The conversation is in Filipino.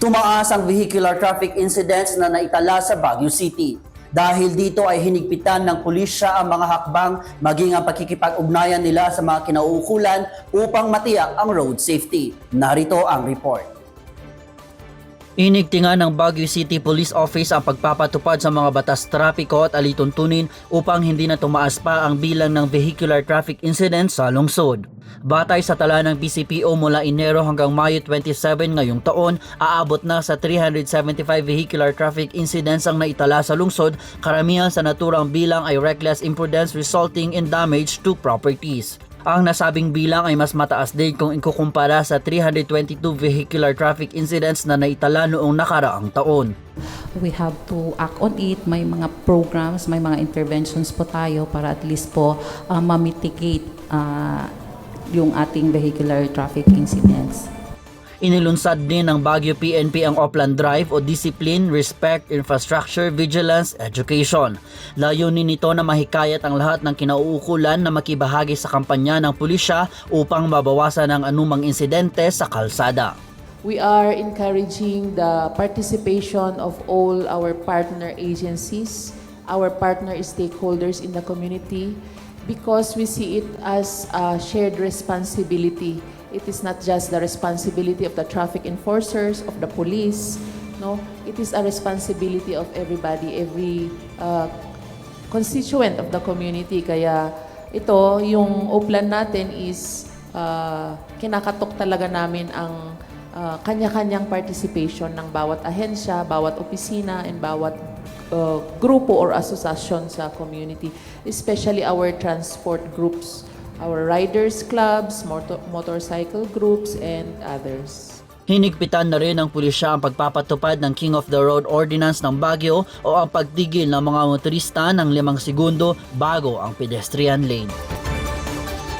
Tumaas ang vehicular traffic incidents na naitala sa Baguio City. Dahil dito ay hinigpitan ng pulisya ang mga hakbang maging ang pakikipag-ugnayan nila sa mga kinauukulan upang matiyak ang road safety. Narito ang report. Inigtingan ng Baguio City Police Office ang pagpapatupad sa mga batas trapiko at alituntunin upang hindi na tumaas pa ang bilang ng vehicular traffic incidents sa lungsod. Batay sa tala ng BCPO mula Enero hanggang Mayo 27 ngayong taon, aabot na sa 375 vehicular traffic incidents ang naitala sa lungsod, karamihan sa naturang bilang ay reckless imprudence resulting in damage to properties. Ang nasabing bilang ay mas mataas din kung ikukumpara sa 322 vehicular traffic incidents na naitala noong nakaraang taon. we have to act on it. May mga programs, may mga interventions po tayo para at least po uh, ma-mitigate uh, yung ating vehicular traffic incidents. Inilunsad din ng Baguio PNP ang Oplan Drive o Discipline, Respect, Infrastructure, Vigilance, Education. Layunin nito na mahikayat ang lahat ng kinauukulan na makibahagi sa kampanya ng pulisya upang mabawasan ang anumang insidente sa kalsada. We are encouraging the participation of all our partner agencies, our partner stakeholders in the community, because we see it as a shared responsibility. It is not just the responsibility of the traffic enforcers, of the police, no? It is a responsibility of everybody, every uh, constituent of the community. Kaya ito, yung uplan natin is uh, kinakatok talaga namin ang uh, kanya-kanyang participation ng bawat ahensya, bawat opisina, and bawat uh, grupo or asosasyon sa community, especially our transport groups, our riders clubs, motor- motorcycle groups, and others. Hinigpitan na rin ng pulisya ang pagpapatupad ng King of the Road Ordinance ng Baguio o ang pagtigil ng mga motorista ng limang segundo bago ang pedestrian lane.